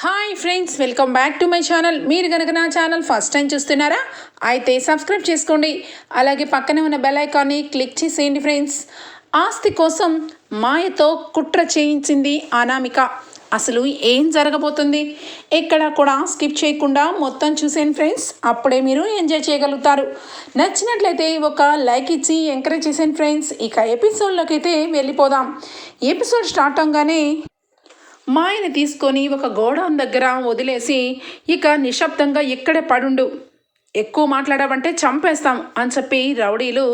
Hi friends welcome back to my channel మీరు కనుక నా ఛానల్ ఫస్ట్ టైం చూస్తున్నారా అయితే సబ్స్క్రైబ్ చేసుకోండి. అలాగే పక్కనే ఉన్న బెల్ ఐకాన్ని క్లిక్ చేసేయండి ఫ్రెండ్స్ ఆస్తి కోసం మాయతో కుట్ర చేయించింది అనామిక. అసలు ఏం జరగబోతుంది? ఎక్కడ కూడా స్కిప్ చేయకుండా మొత్తం చూసేయండి ఫ్రెండ్స్ అప్పుడే మీరు ఎంజాయ్ చేయగలుగుతారు. నచ్చినట్లయితే ఒక లైక్ ఇచ్చి ఎంకరేజ్ చేసేయండి ఫ్రెండ్స్ ఇక ఎపిసోడ్లోకి అయితే వెళ్ళిపోదాం. ఎపిసోడ్ స్టార్ట్ అవగానే మా ఆయన తీసుకొని ఒక గోడౌన్ దగ్గర వదిలేసి ఇక నిశ్శబ్దంగా ఇక్కడే పడుండు. ఎక్కువ మాట్లాడావంటే చంపేస్తాం అని చెప్పి రౌడీలు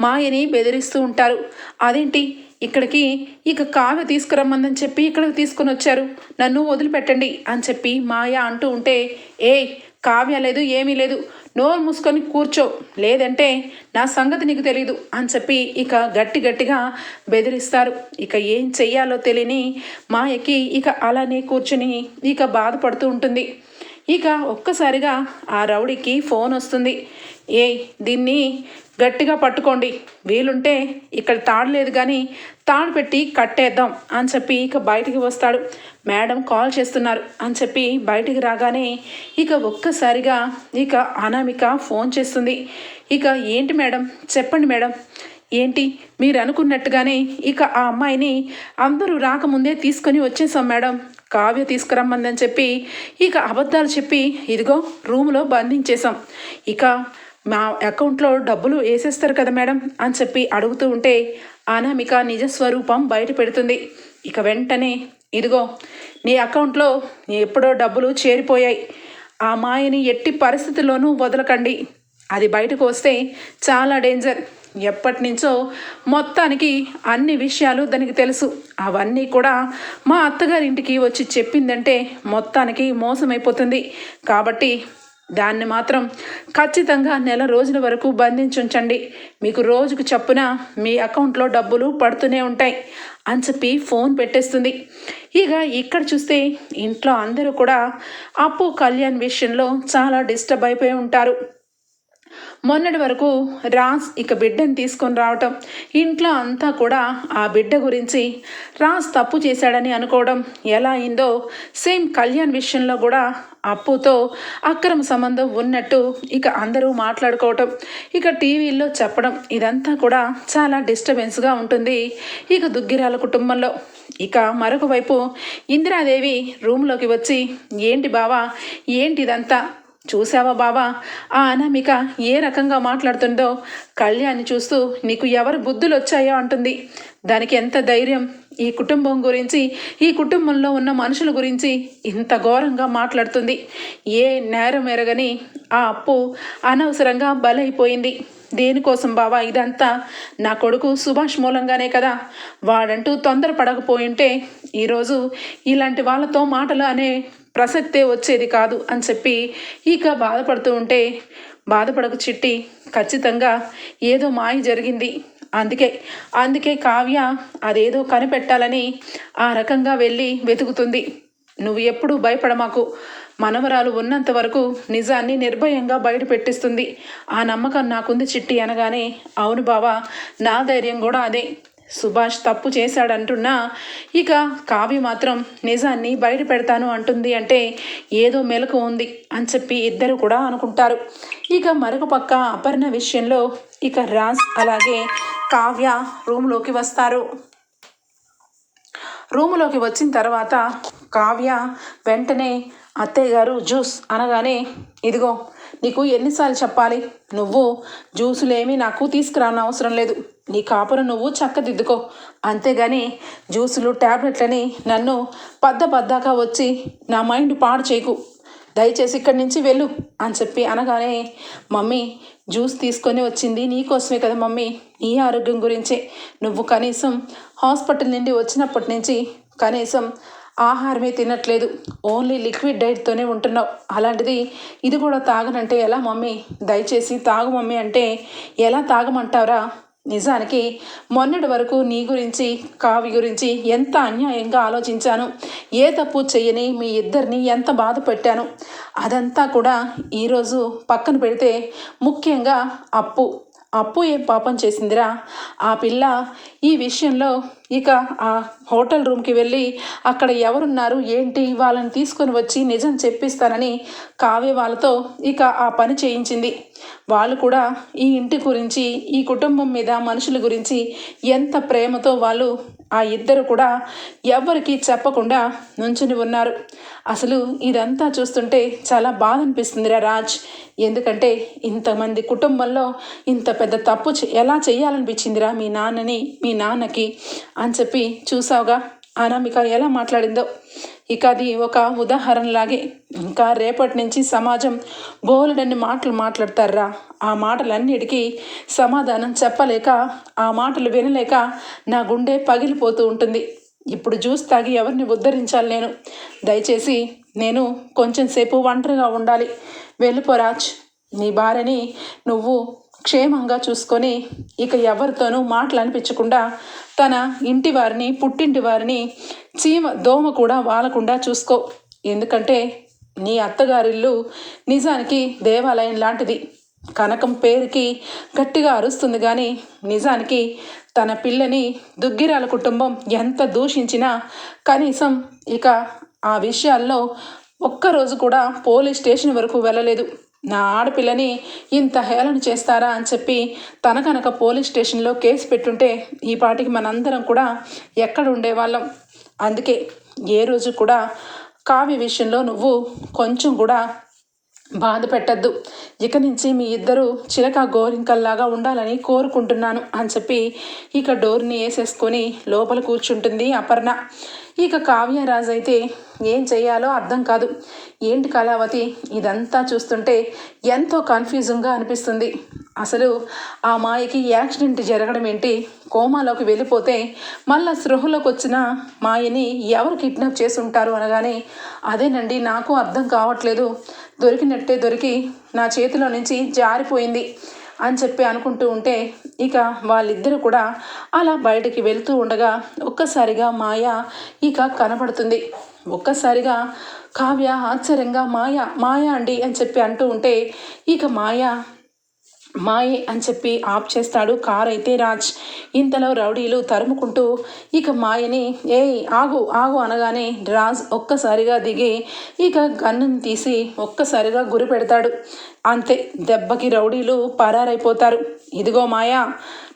మాయని బెదిరిస్తూ ఉంటారు. అదేంటి? ఇక్కడికి ఇక కావ్య తీసుకురమ్మందని చెప్పి ఇక్కడికి తీసుకొని వచ్చారు. నన్ను వదిలిపెట్టండి అని చెప్పి మాయ అంటూ ఉంటే ఏ కావ్య లేదు ఏమీ లేదు. నోరు మూసుకొని కూర్చో. లేదంటే నా సంగతి నీకు తెలీదు అని చెప్పి ఇక గట్టి గట్టిగా బెదిరిస్తారు. ఇక ఏం చెయ్యాలో తెలియని మాయకి ఇక అలానే కూర్చుని ఇక బాధపడుతూ ఉంటుంది. ఇక ఒక్కసారిగా ఆ రౌడీకి ఫోన్ వస్తుంది. ఏ దీన్ని గట్టిగా పట్టుకోండి. వీలుంటే ఇక్కడ తాడు లేదు కానీ తాడు పెట్టి కట్టేద్దాం అని చెప్పి ఇక బయటికి వస్తాడు. మేడం కాల్ చేస్తున్నారు అని చెప్పి బయటికి రాగానే ఇక ఒక్కసారిగా ఇక అనామిక ఫోన్ చేస్తుంది. ఇక ఏంటి మేడం? చెప్పండి మేడం. ఏంటి? మీరు అనుకున్నట్టుగానే ఇక ఆ అమ్మాయిని అందరూ రాకముందే తీసుకొని వచ్చేసాం మేడం. కావ్య తీసుకురమ్మందని చెప్పి ఇక అబద్ధాలు చెప్పి ఇదిగో రూమ్లో బంధించేశాం. ఇక మా అకౌంట్లో డబ్బులు వేసేస్తారు కదా మేడం అని చెప్పి అడుగుతూ ఉంటే అనామిక నిజ స్వరూపం బయట పెడుతుంది. ఇక వెంటనే ఇదిగో నీ అకౌంట్లో ఎప్పుడో డబ్బులు చేరిపోయాయి. ఆ మాయని ఎట్టి పరిస్థితుల్లోనూ వదలకండి. అది బయటకు వస్తే చాలా డేంజర్. ఎప్పటి నుంచో మొత్తానికి అన్ని విషయాలు దానికి తెలుసు. అవన్నీ కూడా మా అత్తగారింటికి వచ్చి చెప్పిందంటే మొత్తానికి మోసమైపోతుంది. కాబట్టి దాన్ని మాత్రం ఖచ్చితంగా నెల రోజుల వరకు బంధించుంచండి. మీకు రోజుకు చప్పున మీ అకౌంట్లో డబ్బులు పడుతూనే ఉంటాయి. అని చెప్పి ఫోన్ పెట్టేస్తుంది. ఇక ఇక్కడ చూస్తే ఇంట్లో అందరూ కూడా అప్పు కళ్యాణ్ విషయంలో చాలా డిస్టర్బ్ అయిపోయి ఉంటారు. మొన్నటి వరకు రాజ్ ఇక బిడ్డను తీసుకొని రావటం ఇంట్లో అంతా కూడా ఆ బిడ్డ గురించి రాజ్ తప్పు చేశాడని అనుకోవడం ఎలా అయిందో సేమ్ కళ్యాణ్ విషయంలో కూడా అప్పుతో అక్రమ సంబంధం ఉన్నట్టు ఇక అందరూ మాట్లాడుకోవటం ఇక టీవీల్లో చెప్పడం ఇదంతా కూడా చాలా డిస్టర్బెన్స్గా ఉంటుంది ఇక దుగ్గిరాల కుటుంబంలో. ఇక మరొక వైపు ఇందిరాదేవి రూమ్లోకి వచ్చి ఏంటి బావా ఏంటి ఇదంతా చూసావా బావా? ఆ అనామిక ఏ రకంగా మాట్లాడుతుందో కళ్యాణ్ చూస్తూ నీకు ఎవరు బుద్ధులు వచ్చాయో అంటుంది. దానికి ఎంత ధైర్యం? ఈ కుటుంబం గురించి ఈ కుటుంబంలో ఉన్న మనుషుల గురించి ఇంత ఘోరంగా మాట్లాడుతుంది. ఏ నేరం ఎరగని ఆ అప్పు అనవసరంగా బలైపోయింది. దేనికోసం బావా ఇదంతా? నా కొడుకు సుభాష్ మూలంగానే కదా. వాడంటూ తొందరపడకపోయింటే ఈరోజు ఇలాంటి వాళ్ళతో మాటలు అనే ప్రసక్తే వచ్చేది కాదు అని చెప్పి ఇక బాధపడుతూ ఉంటే బాధపడకు చిట్టి ఖచ్చితంగా ఏదో మాయ జరిగింది. అందుకే అందుకే కావ్య అదేదో కనిపెట్టాలని ఆ రకంగా వెళ్ళి వెతుకుతుంది. నువ్వు ఎప్పుడూ భయపడమాకు. మనవరాలు ఉన్నంత వరకు నిజాన్ని నిర్భయంగా బయట పెట్టిస్తుంది. ఆ నమ్మకం నాకుంది చిట్టి అనగానే అవును బావా నా ధైర్యం కూడా అదే. సుభాష్ తప్పు చేశాడంటున్నా ఇక కావ్య మాత్రం నిజాన్ని బయట పెడతాను అంటుంది అంటే ఏదో మెలకు ఉంది అని చెప్పి ఇద్దరు కూడా అనుకుంటారు. ఇక మరొక పక్క అపర్ణ విషయంలో ఇక రాజ్ అలాగే కావ్య రూమ్లోకి వస్తారు. రూములోకి వచ్చిన తర్వాత కావ్య వెంటనే అత్తయ్య గారు జ్యూస్ అనగానే ఇదిగో నీకు ఎన్నిసార్లు చెప్పాలి? నువ్వు జ్యూసులేమీ నాకు తీసుకురాని అవసరం లేదు. నీ కాపురం నువ్వు చక్కదిద్దుకో. అంతేగాని జ్యూసులు ట్యాబ్లెట్లని నన్ను పద్ద పద్దాకా వచ్చి నా మైండ్ పాడు చేయకు. దయచేసి ఇక్కడి నుంచి వెళ్ళు అని చెప్పి అనగానే మమ్మీ జ్యూస్ తీసుకొని వచ్చింది నీకోసమే కదా మమ్మీ. నీ ఆరోగ్యం గురించే. నువ్వు కనీసం హాస్పిటల్ నుండి వచ్చినప్పటి నుంచి కనీసం ఆహారమే తినట్లేదు. ఓన్లీ లిక్విడ్ డైట్తోనే ఉంటున్నావు. అలాంటిది ఇది కూడా తాగనంటే ఎలా మమ్మీ? దయచేసి తాగు మమ్మీ అంటే ఎలా తాగమంటావురా? నిజానికి మొన్నటి వరకు నీ గురించి కావి గురించి ఎంత అన్యాయంగా ఆలోచించాను. ఏ తప్పు చెయ్యని మీ ఇద్దరిని ఎంత బాధ పెట్టాను. అదంతా కూడా ఈరోజు పక్కన పెడితే ముఖ్యంగా అప్పు. అప్పు ఏం పాపం చేసిందిరా? ఆ పిల్ల ఈ విషయంలో ఇక ఆ హోటల్ రూమ్కి వెళ్ళి అక్కడ ఎవరున్నారు ఏంటి? వాళ్ళని తీసుకొని వచ్చి నిజం చెప్పిస్తానని కావ్య వాళ్ళతో ఇక ఆ పని చేయించింది. వాళ్ళు కూడా ఈ ఇంటి గురించి ఈ కుటుంబం మీద మనుషుల గురించి ఎంత ప్రేమతో వాళ్ళు ఆ ఇద్దరు కూడా ఎవ్వరికీ చెప్పకుండా నుంచుని ఉన్నారు. అసలు ఇదంతా చూస్తుంటే చాలా బాధ అనిపిస్తుందిరా రాజ్. ఎందుకంటే ఇంతమంది కుటుంబంలో ఇంత పెద్ద తప్పు ఎలా చేయాలనిపించిందిరా మీ నాన్నని మీ నాన్నకి అని చెప్పి చూసావుగా. అనామిక ఎలా మాట్లాడిందో. ఇక అది ఒక ఉదాహరణలాగే ఇంకా రేపటి నుంచి సమాజం బోలెడన్ని మాటలు మాట్లాడతారా? ఆ మాటలన్నిటికీ సమాధానం చెప్పలేక ఆ మాటలు వినలేక నా గుండె పగిలిపోతూ ఉంటుంది. ఇప్పుడు జ్యూస్ తాగి ఎవరిని ఉద్ధరించాలి నేను? దయచేసి నేను కొంచెం సేపు ఒంటరిగా ఉండాలి. వెళ్ళిపోరాజ్ నీ భార్యని నువ్వు క్షేమంగా చూసుకొని ఇక ఎవరితోనూ మాటలు అనిపించకుండా తన ఇంటి వారిని పుట్టింటి వారిని చీమ దోమ కూడా వాలకుండా చూసుకో. ఎందుకంటే నీ అత్తగారిల్లు నిజానికి దేవాలయం లాంటిది. కనకం పేరుకి గట్టిగా అరుస్తుంది కానీ నిజానికి తన పిల్లని దుగ్గిరాల కుటుంబం ఎంత దూషించినా కనీసం ఇక ఆ విషయాల్లో ఒక్కరోజు కూడా పోలీస్ స్టేషన్ వరకు వెళ్ళలేదు. నా ఆడపిల్లని ఇంత హేళన చేస్తారా అని చెప్పి తన కనుక పోలీస్ స్టేషన్లో కేసు పెట్టుంటే ఈ పాటికి మనందరం కూడా ఎక్కడ ఉండేవాళ్ళం? అందుకే ఏ రోజు కూడా కావ్య విషయంలో నువ్వు కొంచెం కూడా బాధ పెట్టద్దు. ఇక నుంచి మీ ఇద్దరు చిలక గోరింకల్లాగా ఉండాలని కోరుకుంటున్నాను అని చెప్పి ఇక డోర్ని వేసేసుకొని లోపల కూర్చుంటుంది అపర్ణ. ఇక కావ్యరాజు అయితే ఏం చేయాలో అర్థం కాదు. ఏంటి కళావతి? ఇదంతా చూస్తుంటే ఎంతో కన్ఫ్యూజింగ్గా అనిపిస్తుంది. అసలు ఆ మాయకి యాక్సిడెంట్ జరగడం ఏంటి? కోమాలోకి వెళ్ళిపోతే మళ్ళా స్పృహలోకి వచ్చిన మాయని ఎవరు కిడ్నాప్ చేసి ఉంటారు అనగానే అదేనండి నాకు అర్థం కావట్లేదు. దొరికినట్టే దొరికి నా చేతిలో నుంచి జారిపోయింది అని చెప్పి అనుకుంటూ ఉంటే ఇక వాళ్ళిద్దరూ కూడా అలా బయటికి వెళ్తూ ఉండగా ఒక్కసారిగా మాయ ఇక కనబడుతుంది ఒక్కసారిగా కావ్య ఆశ్చర్యంగా మాయ మాయ అండి అని చెప్పి అంటూ ఉంటే ఇక మాయ మాయే అని చెప్పి ఆఫ్ చేస్తాడు కార్ అయితే రాజ్. ఇంతలో రౌడీలు తరుముకుంటూ ఇక మాయని ఏయ్ ఆగు ఆగు అనగానే రాజ్ ఒక్కసారిగా దిగి ఇక గన్నుని తీసి ఒక్కసారిగా గురి పెడతాడు. అంతే దెబ్బకి రౌడీలు పరారైపోతారు. ఇదిగో మాయా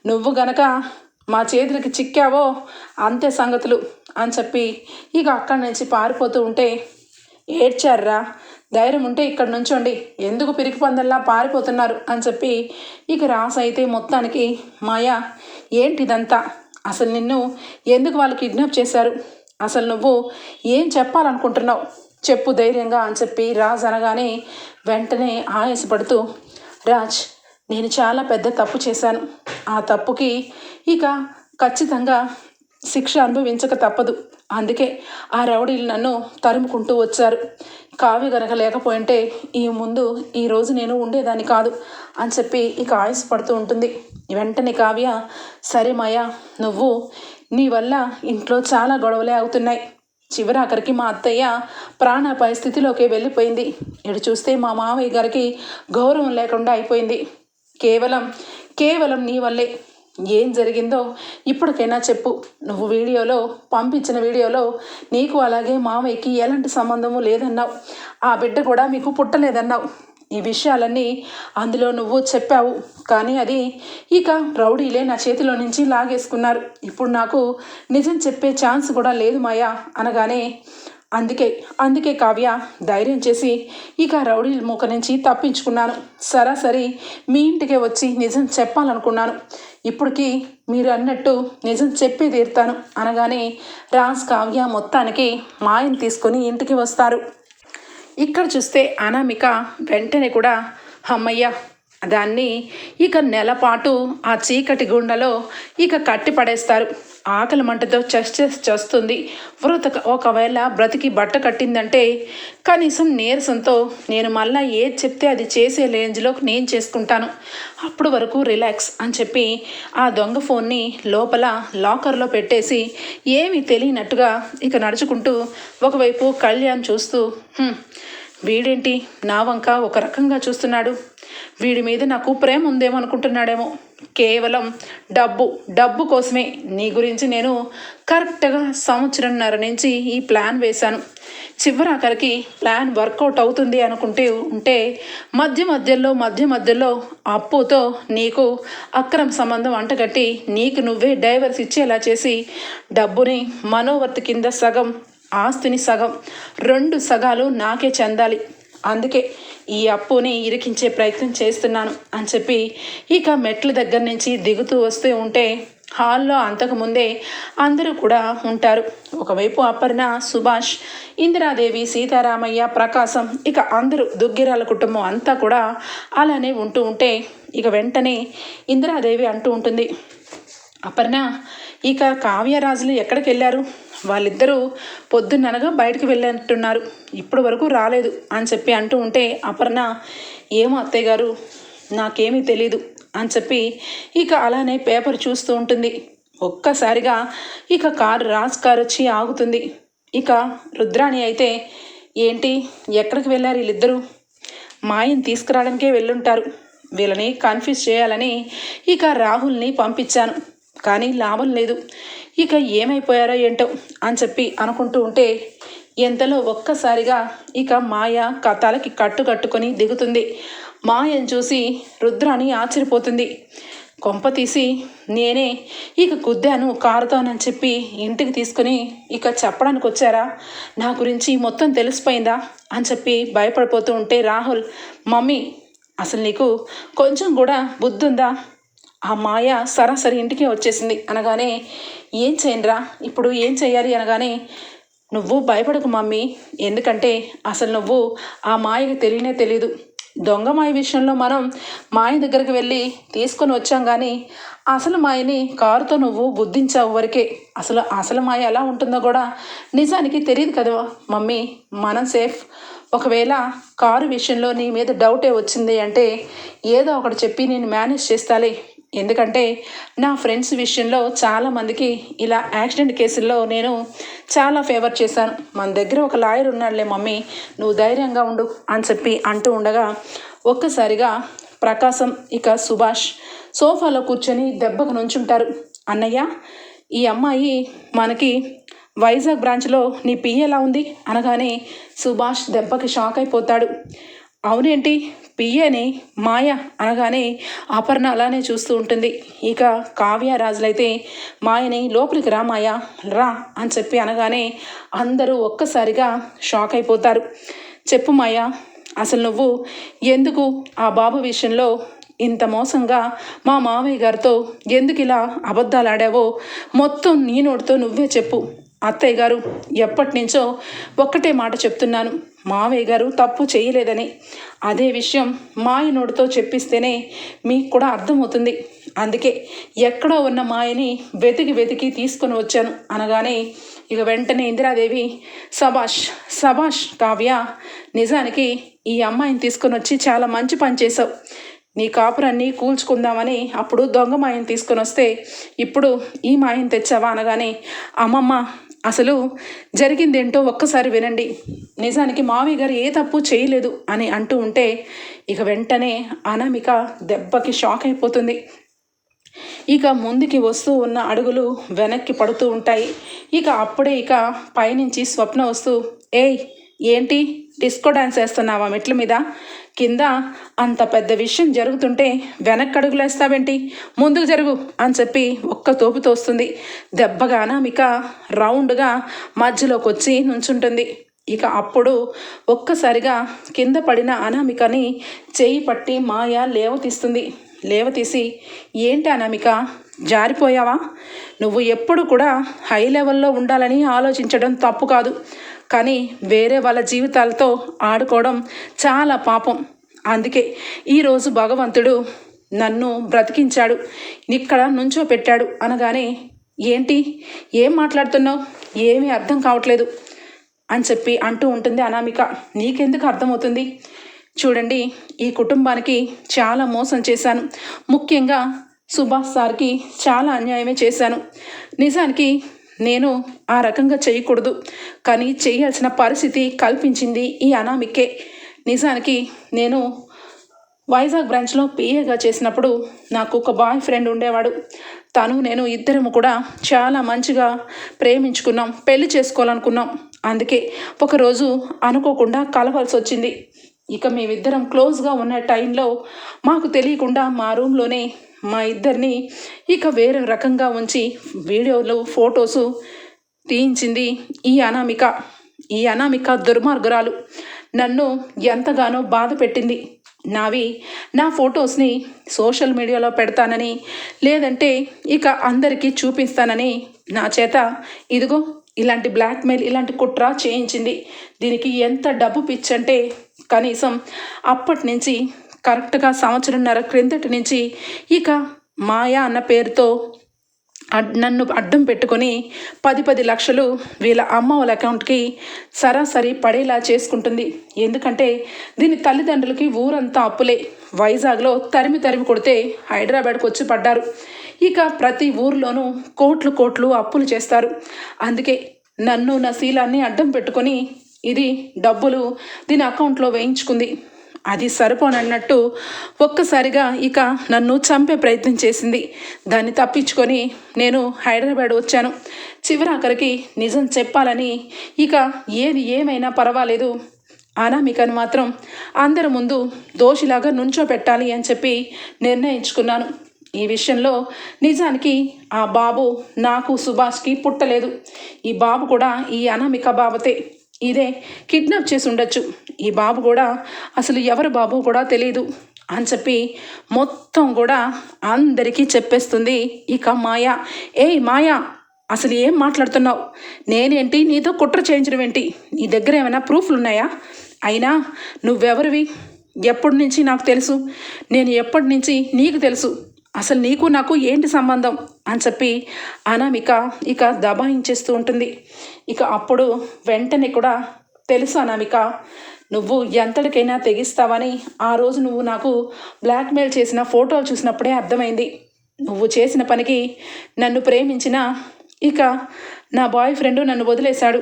నువ్వు గనక మా చేతులకి చిక్కావో అంతే సంగతులు అని చెప్పి ఇక అక్కడి నుంచి పారిపోతూ ఉంటే ఏడ్చారా ధైర్యం ఉంటే ఇక్కడ నుంచోండి. ఎందుకు పిరికి పందల్లా పారిపోతున్నారు? అని చెప్పి ఇక రాస్ అయితే మొత్తానికి మాయా ఏంటిదంతా? అసలు నిన్ను ఎందుకు వాళ్ళు కిడ్నాప్ చేశారు? అసలు నువ్వు ఏం చెప్పాలనుకుంటున్నావు? చెప్పు ధైర్యంగా అని చెప్పి రాజ్ అనగానే వెంటనే ఆయాసపడుతూ రాజ్ నేను చాలా పెద్ద తప్పు చేశాను. ఆ తప్పుకి ఇక ఖచ్చితంగా శిక్ష అనుభవించక తప్పదు. అందుకే ఆ రౌడీలు నన్ను తరుముకుంటూ వచ్చారు. కావ్య గనక లేకపోయింటే ఈ ముందు ఈరోజు నేను ఉండేదాన్ని కాదు అని చెప్పి ఇక ఆయుస్ పడుతూ ఉంటుంది. వెంటనే కావ్య సరే మాయా నువ్వు నీ వల్ల ఇంట్లో చాలా గొడవలే అవుతున్నాయి. చివరి చివరాఖరికి మా అత్తయ్య ప్రాణాపాయ స్థితిలోకి వెళ్ళిపోయింది. ఇటు చూస్తే మా మావయ్య గారికి గౌరవం లేకుండా అయిపోయింది. కేవలం కేవలం నీ వల్లే ఏం జరిగిందో ఇప్పటికైనా చెప్పు. నువ్వు వీడియోలో పంపించిన వీడియోలో నీకు అలాగే మామయ్యకి ఎలాంటి సంబంధము లేదన్నావు. ఆ బిడ్డ కూడా మీకు పుట్టలేదన్నావు. ఈ విషయాలన్నీ అందులో నువ్వు చెప్పావు. కానీ అది ఇక రౌడీలే నా చేతిలో నుంచి లాగేసుకున్నారు. ఇప్పుడు నాకు నిజం చెప్పే ఛాన్స్ కూడా లేదు మాయా అనగానే అందుకే అందుకే కావ్య ధైర్యం చేసి ఇక రౌడీల మూక నుంచి తప్పించుకున్నాను. సరాసరి మీ ఇంటికే వచ్చి నిజం చెప్పాలనుకున్నాను. ఇప్పటికి మీరు అన్నట్టు నిజం చెప్పి తీరుతాను అనగానే రాజ్ కావ్య మొత్తానికి మాయం తీసుకొని ఇంటికి వస్తారు. ఇక్కడ చూస్తే అనామిక వెంటనే కూడా అమ్మయ్య దాన్ని ఇక నెలపాటు ఆ చీకటి గుండెలో ఇక కట్టి పడేస్తారు ఆకలి మంటతో చస్తే చస్తుంది. వృత ఒకవేళ బ్రతికి బట్ట కట్టిందంటే కనీసం నీరసంతో నేను మళ్ళా ఏది చెప్తే అది చేసే రేంజ్లో నేను చేసుకుంటాను. అప్పుడు వరకు రిలాక్స్ అని చెప్పి ఆ దొంగ ఫోన్ని లోపల లాకర్లో పెట్టేసి ఏమీ తెలియనట్టుగా ఇక నడుచుకుంటూ ఒకవైపు కళ్యాణ్ చూస్తూ వీడేంటి? నా వంక ఒక రకంగా చూస్తున్నాడు. వీడి మీద నాకు ప్రేమ ఉందేమో అనుకుంటున్నాడేమో. కేవలం డబ్బు డబ్బు కోసమే. నీ గురించి నేను కరెక్ట్గా సంవత్సరంన్నర నుంచి ఈ ప్లాన్ వేశాను. చివరాఖరికి ప్లాన్ వర్కౌట్ అవుతుంది అనుకుంటే ఉంటే మధ్య మధ్యలో మధ్య మధ్యలో అప్పుతో నీకు అక్రమ సంబంధం అంటగట్టి నీకు నువ్వే డైవర్స్ ఇచ్చేలా చేసి డబ్బుని మనోవర్తి కింద సగం ఆస్తిని సగం రెండు సగాలు నాకే చెందాలి. అందుకే ఈ అప్పుని ఇరికించే ప్రయత్నం చేస్తున్నాను అని చెప్పి ఇక మెట్ల దగ్గర నుంచి దిగుతూ వస్తూ ఉంటే హాల్లో అంతకుముందే అందరూ కూడా ఉంటారు. ఒకవైపు అపర్ణ సుభాష్ ఇందిరాదేవి సీతారామయ్య ప్రకాశం ఇక అందరూ దుగ్గిరాల కుటుంబం అంతా కూడా అలానే ఉంటూ ఉంటే ఇక వెంటనే ఇందిరాదేవి అంటూ ఉంటుంది అపర్ణ ఇక కావ్యరాజులు ఎక్కడికి వెళ్ళారు? వాళ్ళిద్దరూ పొద్దున్ననగా బయటకు వెళ్ళంటున్నారు ఇప్పటి వరకు రాలేదు అని చెప్పి అంటూ ఉంటే అపర్ణ ఏమో అత్తయ్య గారు నాకేమీ తెలీదు అని చెప్పి ఇక అలానే పేపర్ చూస్తూ ఉంటుంది. ఒక్కసారిగా ఇక కారు రాజ్ కారు వచ్చి ఆగుతుంది. ఇక రుద్రాణి అయితే ఏంటి ఎక్కడికి వెళ్ళారు వీళ్ళిద్దరూ? మాయని తీసుకురావడానికే వెళ్ళుంటారు. వీళ్ళని కన్ఫ్యూజ్ చేయాలని ఇక రాహుల్ని పంపించాను. కానీ లాభం లేదు. ఇక ఏమైపోయారో ఏంటో అని చెప్పి అనుకుంటూ ఉంటే ఎంతలో ఒక్కసారిగా ఇక మాయ కథలకి కట్టు కట్టుకొని దిగుతుంది. మాయను చూసి రుద్రాని ఆశ్చర్యపోతుంది. కొంప తీసి నేనే ఇక గుద్దాను కారుతోనని చెప్పి ఇంటికి తీసుకుని ఇక చెప్పడానికి వచ్చారా? నా గురించి మొత్తం తెలిసిపోయిందా? అని చెప్పి భయపడిపోతూ ఉంటే రాహుల్ మమ్మీ అసలు నీకు కొంచెం కూడా బుద్ధి ఉందా ఆ మాయ సరాసరి ఇంటికి వచ్చేసింది అనగానే ఏం చేయనురా ఇప్పుడు ఏం చేయాలి? అనగానే నువ్వు భయపడకు మమ్మీ. ఎందుకంటే అసలు నువ్వు ఆ మాయకి తెలియనే తెలియదు దొంగ మాయ విషయంలో మనం మాయ దగ్గరికి వెళ్ళి తీసుకొని వచ్చాం కానీ అసలు మాయని కారుతో నువ్వు బుద్ధించావు వరకే. అసలు అసలు మాయ ఎలా ఉంటుందో కూడా నిజానికి తెలియదు కదా మమ్మీ. మనం సేఫ్. ఒకవేళ కారు విషయంలో నీ మీద డౌటే వచ్చింది అంటే ఏదో ఒకటి చెప్పి నేను మేనేజ్ చేస్తాలే. ఎందుకంటే నా ఫ్రెండ్స్ విషయంలో చాలామందికి ఇలా యాక్సిడెంట్ కేసుల్లో నేను చాలా ఫేవర్ చేశాను. మన దగ్గర ఒక లాయర్ ఉన్నాడులే మమ్మీ నువ్వు ధైర్యంగా ఉండు అని చెప్పి అంటూ ఉండగా ఒక్కసారిగా ప్రకాశం ఇక సుభాష్ సోఫాలో కూర్చొని దెబ్బకు నుంచుంటారు. అన్నయ్య ఈ అమ్మాయి మనకి వైజాగ్ బ్రాంచ్లో నీ పియ్య ఎలా ఉంది అనగానే సుభాష్ దెబ్బకి షాక్ అయిపోతాడు. అవునేంటి? పియ్యని మాయ అనగానే అపర్ణ అలానే చూస్తూ ఉంటుంది. ఇక కావ్య రాజులైతే మాయని లోపలికి రా మాయ రా అని చెప్పి అనగానే అందరూ ఒక్కసారిగా షాక్ అయిపోతారు. చెప్పు మాయ అసలు నువ్వు ఎందుకు ఆ బాబు విషయంలో ఇంత మోసంగా మా మావయ్య గారితో ఎందుకు ఇలా అబద్ధాలు ఆడావో మొత్తం నీ నోటితో నువ్వే చెప్పు. అత్తయ్య గారు ఎప్పటి నుంచో ఒక్కటే మాట చెప్తున్నాను. మావయ్య గారు తప్పు చేయలేదని. అదే విషయం మాయనోడితో చెప్పిస్తేనే మీకు కూడా అర్థమవుతుంది. అందుకే ఎక్కడో ఉన్న మాయని వెతికి వెతికి తీసుకొని వచ్చాను అనగానే ఇక వెంటనే ఇందిరాదేవి సభాష్ సభాష్ కావ్య నిజానికి ఈ అమ్మాయిని తీసుకొని వచ్చి చాలా మంచి పని చేశావు. నీ కాపురాన్ని కూల్చుకుందామని అప్పుడు దొంగ మాయని తీసుకొని వస్తే ఇప్పుడు ఈ మాయని తెచ్చావా అనగానే అమ్మమ్మ అసలు జరిగిందేంటో ఒక్కసారి వినండి. నిజానికి మావి గారు ఏ తప్పు చేయలేదు అని అంటూ ఉంటే ఇక వెంటనే అనామిక దెబ్బకి షాక్ అయిపోతుంది. ఇక ముందుకి వస్తూ ఉన్న అడుగులు వెనక్కి పడుతూ ఉంటాయి. ఇక అప్పుడే ఇక పైనుంచి స్వప్న వస్తూ ఏయ్ ఏంటి? డిస్కో డాన్స్ వేస్తున్నావా మెట్ల మీద? కింద అంత పెద్ద విషయం జరుగుతుంటే వెనక్కడుగులేస్తావేంటి ముందుకు జరుగు అని చెప్పి ఒక్క తోపు తోస్తుంది. దెబ్బగా అనామిక రౌండ్గా మధ్యలోకి వచ్చి నుంచుంటుంది. ఇక అప్పుడు ఒక్కసారిగా కింద పడిన అనామికని చేయి పట్టి మాయ లేవతీస్తుంది. లేవతీసి ఏంటి అనామిక? జారిపోయావా? నువ్వు ఎప్పుడు కూడా హై లెవెల్లో ఉండాలని ఆలోచించడం తప్పు కాదు. కానీ వేరే వాళ్ళ జీవితాలతో ఆడుకోవడం చాలా పాపం. అందుకే ఈరోజు భగవంతుడు నన్ను బ్రతికించాడు ఇక్కడ నుంచో పెట్టాడు అనగానే ఏంటి? ఏం మాట్లాడుతున్నావు? ఏమీ అర్థం కావట్లేదు అని చెప్పి అంటూ ఉంటుంది అనామిక. నీకెందుకు అర్థమవుతుంది? చూడండి ఈ కుటుంబానికి చాలా మోసం చేశాను. ముఖ్యంగా సుభాష్ సార్కి చాలా అన్యాయమే చేశాను. నిజానికి నేను ఆ రకంగా చేయకూడదు. కానీ చేయాల్సిన పరిస్థితి కల్పించింది ఈ అనామికే. నిజానికి నేను వైజాగ్ బ్రాంచ్లో పిఏగా చేసినప్పుడు నాకు ఒక బాయ్ ఫ్రెండ్ ఉండేవాడు. తను నేను ఇద్దరము కూడా చాలా మంచిగా ప్రేమించుకున్నాం. పెళ్ళి చేసుకోవాలనుకున్నాం. అందుకే ఒకరోజు అనుకోకుండా కలవాల్సి వచ్చింది. ఇక మేమిద్దరం క్లోజ్గా ఉన్న టైంలో మాకు తెలియకుండా మా రూమ్లోనే మా ఇద్దరిని ఇక వేరే రకంగా ఉంచి వీడియోలు ఫొటోసు తీయించింది ఈ అనామిక. ఈ అనామిక దుర్మార్గురాలు. నన్ను ఎంతగానో బాధ పెట్టింది. నావి నా ఫొటోస్ని సోషల్ మీడియాలో పెడతానని లేదంటే ఇక అందరికీ చూపిస్తానని నా చేత ఇదిగో ఇలాంటి బ్లాక్మెయిల్ ఇలాంటి కుట్ర చేయించింది. దీనికి ఎంత డబ్బు పిచ్చంటే కనీసం అప్పటి నుంచి కరెక్ట్గా సంవత్సరంన్నర క్రిందటి నుంచి ఇక మాయా అన్న పేరుతో అడ్ నన్ను అడ్డం పెట్టుకొని పది పది లక్షలు వీళ్ళ అమ్మ వాళ్ళ అకౌంట్కి సరాసరి పడేలా చేసుకుంటుంది. ఎందుకంటే దీని తల్లిదండ్రులకి ఊరంతా అప్పులే. వైజాగ్లో తరిమి తరిమి కొడితే హైదరాబాద్కి వచ్చి పడ్డారు. ఇక ప్రతి ఊర్లోనూ కోట్లు కోట్లు అప్పులు చేస్తారు. అందుకే నన్ను నా శీలాన్ని అడ్డం పెట్టుకొని ఇది డబ్బులు దీని అకౌంట్లో వేయించుకుంది. అది సరిపోనన్నట్టు ఒక్కసారిగా ఇక నన్ను చంపే ప్రయత్నం చేసింది. దాన్ని తప్పించుకొని నేను హైదరాబాద్ వచ్చాను. చివరాఖరికి నిజం చెప్పాలని ఇక ఏది ఏమైనా పర్వాలేదు. అనామికను మాత్రం అందరి ముందు దోషిలాగా నుంచో పెట్టాలి అని చెప్పి నిర్ణయించుకున్నాను. ఈ విషయంలో నిజానికి ఆ బాబు నాకు సుభాష్కి పుట్టలేదు. ఈ బాబు కూడా ఈ అనామిక బాబతే. ఇదే కిడ్నాప్ చేసి ఉండొచ్చు. ఈ బాబు కూడా అసలు ఎవరు బాబు కూడా తెలియదు అని చెప్పి మొత్తం కూడా అందరికీ చెప్పేస్తుంది ఇక మాయా. ఏయ్ మాయా అసలు ఏం మాట్లాడుతున్నావు? నేనేంటి? నీతో కుట్ర చేయించడం ఏంటి? నీ దగ్గర ఏమైనా ప్రూఫ్లు ఉన్నాయా? అయినా నువ్వెవరివి? ఎప్పటి నుంచి నాకు తెలుసు? నేను ఎప్పటి నుంచి నీకు తెలుసు? అసలు నీకు నాకు ఏంటి సంబంధం? అని చెప్పి అనామిక ఇక దబాయించేస్తూ ఉంటుంది. ఇక అప్పుడు వెంటనే కూడా తెలుసు అనామిక నువ్వు ఎంతటికైనా తెగిస్తావని ఆ రోజు నువ్వు నాకు బ్లాక్మెయిల్ చేసిన ఫోటోలు చూసినప్పుడే అర్థమైంది. నువ్వు చేసిన పనికి నన్ను ప్రేమించిన ఇక నా బాయ్ ఫ్రెండ్ నన్ను వదిలేశాడు.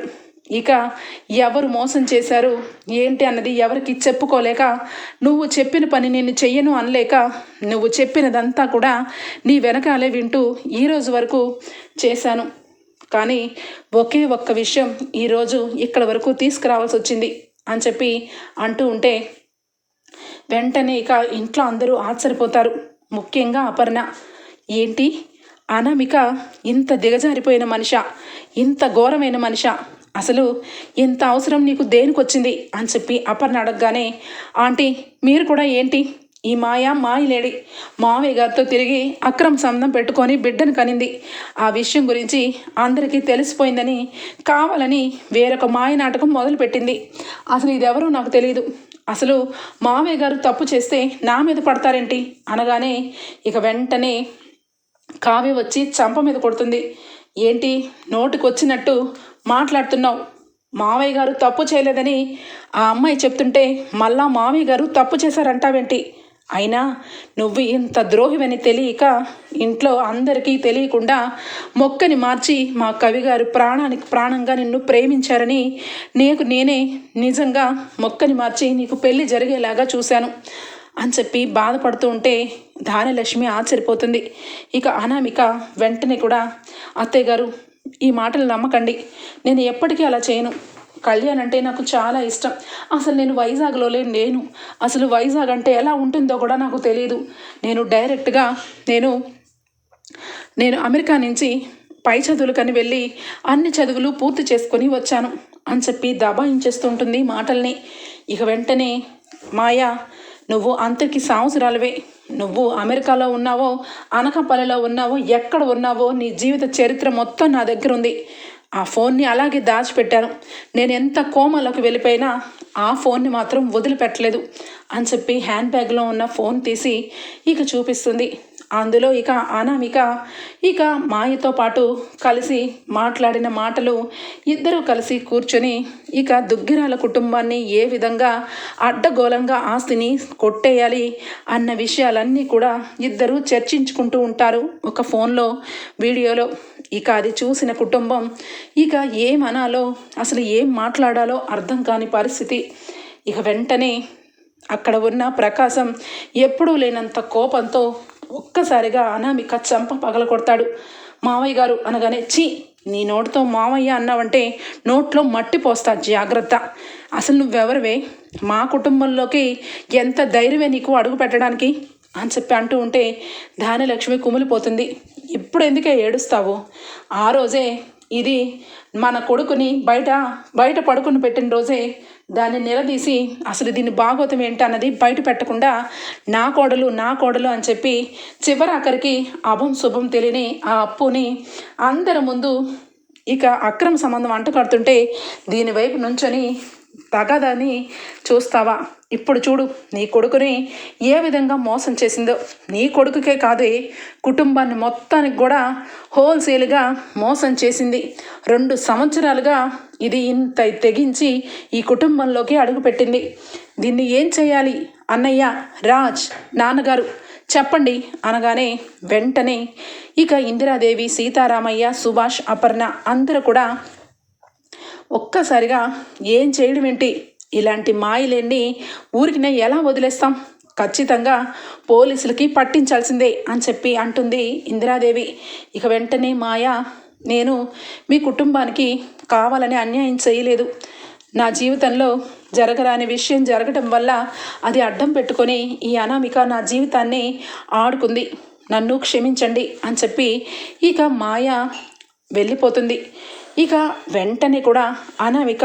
ఇక ఎవరు మోసం చేశారు? ఏంటి అన్నది ఎవరికి చెప్పుకోలేక నువ్వు చెప్పిన పని నేను చెయ్యను అనలేక నువ్వు చెప్పినదంతా కూడా నీ వెనకాలే వింటూ ఈరోజు వరకు చేశాను. కానీ ఒకే ఒక్క విషయం ఈరోజు ఇక్కడ వరకు తీసుకురావాల్సి వచ్చింది అని చెప్పి అంటూ ఉంటే వెంటనే ఇక ఇంట్లో అందరూ ఆశ్చర్యపోతారు. ముఖ్యంగా అపర్ణ. ఏంటి? అనామిక ఇంత దిగజారిపోయిన మనిష? ఇంత ఘోరమైన మనిష? అసలు ఎంత అవసరం నీకు దేనికి వచ్చింది అని చెప్పి అపర్ణ అడగగానే ఆంటీ మీరు కూడా ఏంటి? ఈ మాయ మాయలేడి. మావయ్య గారితో తిరిగి అక్రమ సంబంధం పెట్టుకొని బిడ్డను కనింది. ఆ విషయం గురించి అందరికీ తెలిసిపోయిందని కావాలని వేరొక మాయ నాటకం మొదలుపెట్టింది. అసలు ఇది నాకు తెలియదు అసలు మావయ్య గారు తప్పు చేస్తే నా మీద పడతారేంటి? అనగానే ఇక వెంటనే కావ్య వచ్చి చంప మీద కొడుతుంది. ఏంటి? నోటికొచ్చినట్టు మాట్లాడుతున్నావు. మావయ్య గారు తప్పు చేయలేదని ఆ అమ్మాయి చెప్తుంటే మళ్ళా మావయ్య గారు తప్పు చేశారంటావేంటి? అయినా నువ్వు ఇంత ద్రోహివని తెలియక ఇంట్లో అందరికీ తెలియకుండా మొక్కని మార్చి మా కవిగారు ప్రాణానికి ప్రాణంగా నిన్ను ప్రేమించారని నీకు నేనే నిజంగా మొక్కని మార్చి నీకు పెళ్ళి జరిగేలాగా చూశాను అని చెప్పి బాధపడుతూ ఉంటే దానలక్ష్మి ఆశ్చర్యపోతుంది. ఇక అనామిక వెంటనే కూడా అత్తయ్య గారు ఈ మాటలు నమ్మకండి. నేను ఎప్పటికీ అలా చేయను. కళ్యాణ్ అంటే నాకు చాలా ఇష్టం. అసలు నేను వైజాగ్లో లేను అసలు వైజాగ్ అంటే ఎలా ఉంటుందో కూడా నాకు తెలియదు నేను డైరెక్ట్గా నేను నేను అమెరికా నుంచి పై చదువులకని వెళ్ళి అన్ని చదువులు పూర్తి చేసుకొని వచ్చాను అని చెప్పి దబాయించేస్తుంటుంది మాటల్ని. ఇక వెంటనే మాయా నువ్వు అంతకి సంవత్సరాలవే నువ్వు అమెరికాలో ఉన్నావో అనకాపల్లిలో ఉన్నావో ఎక్కడ ఉన్నావో నీ జీవిత చరిత్ర మొత్తం నా దగ్గర ఉంది ఆ ఫోన్ని అలాగే దాచిపెట్టాను. నేను ఎంత కోమలోకి వెళ్ళిపోయినా ఆ ఫోన్ని మాత్రం వదిలిపెట్టలేదు అని చెప్పి హ్యాండ్ బ్యాగ్లో ఉన్న ఫోన్ తీసి ఇక చూపిస్తుంది. అందులో ఇక అనామిక ఇక మాయతో పాటు కలిసి మాట్లాడిన మాటలు ఇద్దరూ కలిసి కూర్చొని ఇక దుగ్గిరాల కుటుంబాన్ని ఏ విధంగా అడ్డగోలంగా ఆస్తిని కొట్టేయాలి అన్న విషయాలన్నీ కూడా ఇద్దరు చర్చించుకుంటూ ఉంటారు. ఒక ఫోన్లో వీడియోలో. ఇక అది చూసిన కుటుంబం ఇక ఏమనాలో అసలు ఏం మాట్లాడాలో అర్థం కాని పరిస్థితి. ఇక వెంటనే అక్కడ ఉన్న ప్రకాశం ఎప్పుడూ లేనంత కోపంతో ఒక్కసారిగా అనామిక చంప పగల కొడతాడు మావయ్య గారు అనగానే చీ నీ నోటితో మావయ్య అన్నావంటే నోట్లో మట్టి పోస్తా జాగ్రత్త. అసలు నువ్వెవరివే? మా కుటుంబంలోకి ఎంత ధైర్యమే నీకు అడుగు పెట్టడానికి? అని చెప్పి అంటూ ఉంటే ధాన్యలక్ష్మి కుమిలిపోతుంది. ఇప్పుడు ఎందుకే ఏడుస్తావు? ఆ రోజే ఇది మన కొడుకుని బయట బయట పడుకుని పెట్టిన రోజే దాన్ని నిలదీసి అసలు దీని భాగవతం ఏంటి అన్నది బయట పెట్టకుండా నా కోడలు నా కోడలు అని చెప్పి చివరాఖరికి అభం శుభం తెలియని ఆ అప్పుని అందరి ముందు ఇక అక్రమ సంబంధం అంటకడుతుంటే దీని వైపు నుంచొని తగదని చూస్తావా? ఇప్పుడు చూడు నీ కొడుకుని ఏ విధంగా మోసం చేసిందో. నీ కొడుకుకే కాదు కుటుంబాన్ని మొత్తానికి కూడా హోల్సేల్గా మోసం చేసింది. రెండు సంవత్సరాలుగా ఇది ఇంత తెగించి ఈ కుటుంబంలోకి అడుగుపెట్టింది. దీన్ని ఏం చేయాలి? అన్నయ్య రాజ్ నాన్నగారు చెప్పండి అనగానే వెంటనే ఇక ఇందిరాదేవి సీతారామయ్య సుభాష్ అపర్ణ అందరూ కూడా ఒక్కసారిగా ఏం చేయడం ఏంటి? ఇలాంటి మాయలేండి ఊరికినే ఎలా వదిలేస్తాం? ఖచ్చితంగా పోలీసులకి పట్టించాల్సిందే అని చెప్పి అంటుంది ఇందిరాదేవి. ఇక వెంటనే మాయ నేను మీ కుటుంబానికి కావాలని అన్యాయం చేయలేదు. నా జీవితంలో జరగరాని విషయం జరగటం వల్ల అది అడ్డం పెట్టుకొని ఈ అనామిక నా జీవితాన్ని ఆడుకుంది. నన్ను క్షమించండి అని చెప్పి ఇక మాయ వెళ్ళిపోతుంది. ఇక వెంటనే కూడా అనామిక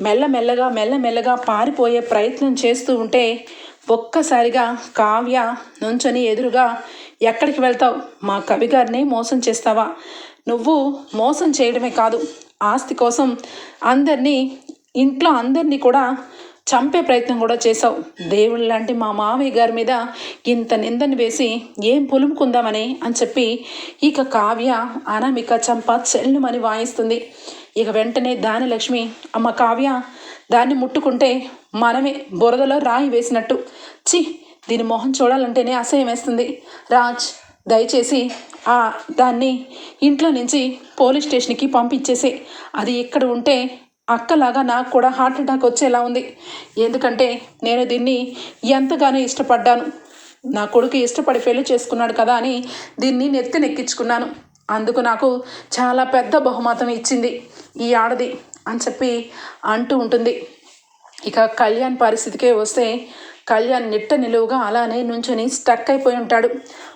మెల్లమెల్లగా మెల్లమెల్లగా పారిపోయే ప్రయత్నం చేస్తూ ఉంటే ఒక్కసారిగా కావ్య నుంచొని ఎదురుగా ఎక్కడికి వెళ్తావు? మా కవి గారిని మోసం చేస్తావా? నువ్వు మోసం చేయడమే కాదు. ఆస్తి కోసం అందరినీ ఇంట్లో అందరినీ కూడా చంపే ప్రయత్నం కూడా చేశావు. దేవుళ్ళ లాంటి మా మామయ్య గారి మీద ఇంత నిందని వేసి ఏం పులుముకుందామని అని చెప్పి ఇక కావ్య అనామిక చంప చెల్లుమని వాయిస్తుంది. ఇక వెంటనే దానిలక్ష్మి అమ్మ కావ్య దాన్ని ముట్టుకుంటే మనమే బురదలో రాయి వేసినట్టు. చి దీని మొహం చూడాలంటేనే అసహ్యం వేస్తుంది. రాజ్ దయచేసి ఆ దాన్ని ఇంట్లో నుంచి పోలీస్ స్టేషన్కి పంపించేసే అది ఇక్కడ ఉంటే అక్కలాగా నాకు కూడా హార్ట్ అటాక్ వచ్చేలా ఉంది. ఎందుకంటే నేను దీన్ని ఎంతగానో ఇష్టపడ్డాను. నా కొడుకు ఇష్టపడి పెళ్ళి చేసుకున్నాడు కదా అని దీన్ని నెత్తినెక్కించుకున్నాను. అందుకు నాకు చాలా పెద్ద బహుమతం ఇచ్చింది ఈ ఆడది అని చెప్పి అంటూ ఉంటుంది. ఇక కళ్యాణ్ పరిస్థితికే వస్తే కళ్యాణ్ నిట్ట నిలువుగా అలానే నుంచొని స్టక్ అయిపోయి ఉంటాడు.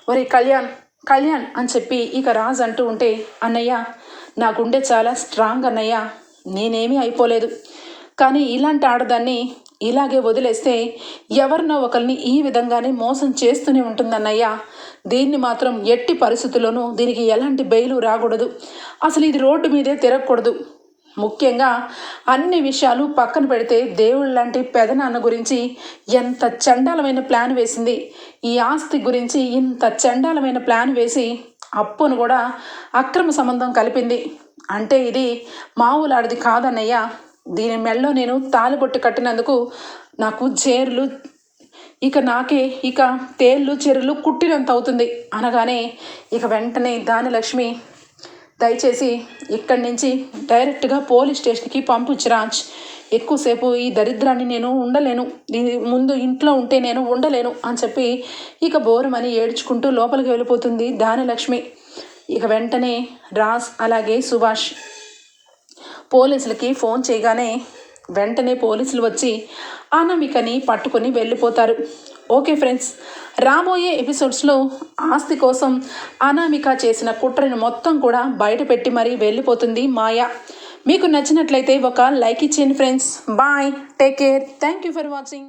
ఒరే కళ్యాణ్ కళ్యాణ్ అని చెప్పి ఇక రాజ్ అంటూ ఉంటే అన్నయ్య నా గుండె చాలా స్ట్రాంగ్ అన్నయ్య. నేనేమీ అయిపోలేదు. కానీ ఇలాంటి ఆడదాన్ని ఇలాగే వదిలేస్తే ఎవరినో ఒకరిని ఈ విధంగానే మోసం చేస్తూనే ఉంటుందన్నయ్యా. దీన్ని మాత్రం ఎట్టి పరిస్థితుల్లోనూ దీనికి ఎలాంటి బెయిలు రాకూడదు. అసలు ఇది రోడ్డు మీదే తిరగకూడదు. ముఖ్యంగా అన్ని విషయాలు పక్కన పెడితే దేవుళ్ళ లాంటి పెదనాన్న గురించి ఎంత చండాలమైన ప్లాన్ వేసింది. ఈ ఆస్తి గురించి ఇంత చండాలమైన ప్లాన్ వేసి అప్పును కూడా అక్రమ సంబంధం కలిపింది. అంటే ఇది మామూలాడిది కాదన్నయ్య. దీని మెళ్ళో నేను తాలిబొట్టు కట్టినందుకు నాకు చేర్లు ఇక నాకే ఇక తేళ్ళు చెరులు కుట్టినంత అవుతుంది. అనగానే ఇక వెంటనే దానిలక్ష్మి దయచేసి ఇక్కడి నుంచి డైరెక్ట్గా పోలీస్ స్టేషన్కి పంపించు రాజ్. ఎక్కువసేపు ఈ దరిద్రాన్ని నేను ఉండలేను. దీని ముందు ఇంట్లో ఉంటే నేను ఉండలేను అని చెప్పి ఇక బోరమని ఏడ్చుకుంటూ లోపలికి వెళ్ళిపోతుంది దానిలక్ష్మి ఇక వెంటనే రాజ్ అలాగే సుభాష్ పోలీసులకి ఫోన్ చేయగానే వెంటనే పోలీసులు వచ్చి అనామికని పట్టుకొని వెళ్ళిపోతారు. ఓకే ఫ్రెండ్స్ రాబోయే ఎపిసోడ్స్లో ఆస్తి కోసం అనామిక చేసిన కుట్రను మొత్తం కూడా బయటపెట్టి మరీ వెళ్ళిపోతుంది మాయా. మీకు నచ్చినట్లయితే ఒక లైక్ ఇచ్చేయండి friends. Bye. Take care. Thank you for watching.